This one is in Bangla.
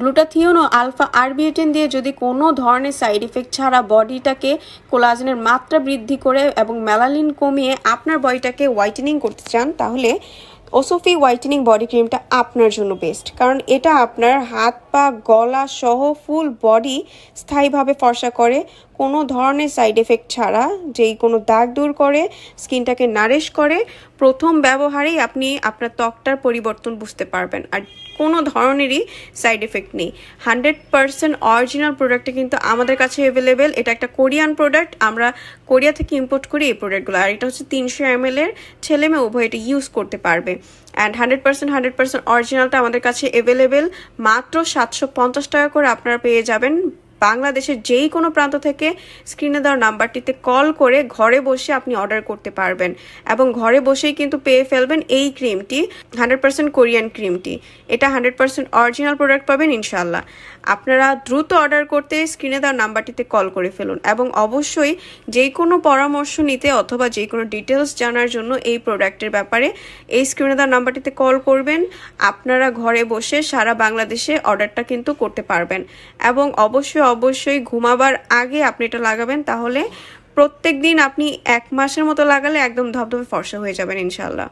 গ্লুটাথিওন ও আলফা আরবিউটিন দিয়ে যদি কোনো ধরনের সাইড ইফেক্ট ছাড়া বডিটাকে কোলাজেনের মাত্রা বৃদ্ধি করে এবং মেলালিন কমিয়ে আপনার বডিটাকে হোয়াইটেনিং করতে চান, তাহলে ওসোফি হোয়াইটেনিং বডি ক্রিমটা আপনার জন্য বেস্ট কারণ এটা আপনার হাত পা, গলা সহ ফুল বডি স্থায়ীভাবে ফর্সা করে, কোনো ধরনের সাইড এফেক্ট ছাড়া, যেই কোনো দাগ দূর করে স্কিনটাকে নারিশ করে, প্রথম ব্যবহারেই আপনি আপনার ত্বকটার পরিবর্তন বুঝতে পারবেন, আর কোনো ধরনেরই সাইড এফেক্ট নেই। হান্ড্রেড পার্সেন্ট অরিজিনাল প্রোডাক্টটা কিন্তু আমাদের কাছে অ্যাভেলেবেল এটা একটা কোরিয়ান প্রোডাক্ট আমরা কোরিয়া থেকে ইম্পোর্ট করি এই প্রোডাক্টগুলো আর এটা হচ্ছে তিনশো এম এর ছেলে মেয়ে উভয় এটা ইউজ করতে পারবে। And hundred percent hundred percent অরিজিনালটা আমাদের কাছে অ্যাভেলেবেল মাত্র সাতশো পঞ্চাশ টাকা করে আপনারা পেয়ে যাবেন। বাংলাদেশের যেই কোনো প্রান্ত থেকে স্ক্রিনে দেওয়ার নাম্বারটিতে কল করে ঘরে বসে আপনি অর্ডার করতে পারবেন। এবং ঘরে বসেই কিন্তু পেয়ে ফেলবেন এই ক্রিমটি হান্ড্রেড পার্সেন্ট কোরিয়ান ক্রিমটি এটা হান্ড্রেড পার্সেন্ট অরিজিনাল প্রোডাক্ট পাবেন ইনশাল্লাহ আপনারা দ্রুত অর্ডার করতে স্ক্রিনে দেওয়ার নাম্বারটিতে কল করে ফেলুন এবং অবশ্যই যে কোনো পরামর্শ নিতে অথবা যে কোনো ডিটেলস জানার জন্য এই প্রোডাক্টের ব্যাপারে এই স্ক্রিনে দেওয়ার নাম্বারটিতে কল করবেন। আপনারা ঘরে বসে সারা বাংলাদেশে অর্ডারটা কিন্তু করতে পারবেন। এবং অবশ্যই অবশ্যই ঘুমাবার আগে আপনি এটা লাগাবেন, তাহলে প্রত্যেক দিন আপনি এক মাসের মতো লাগালে একদম ধপধপে ফর্সা হয়ে যাবেন ইনশাল্লাহ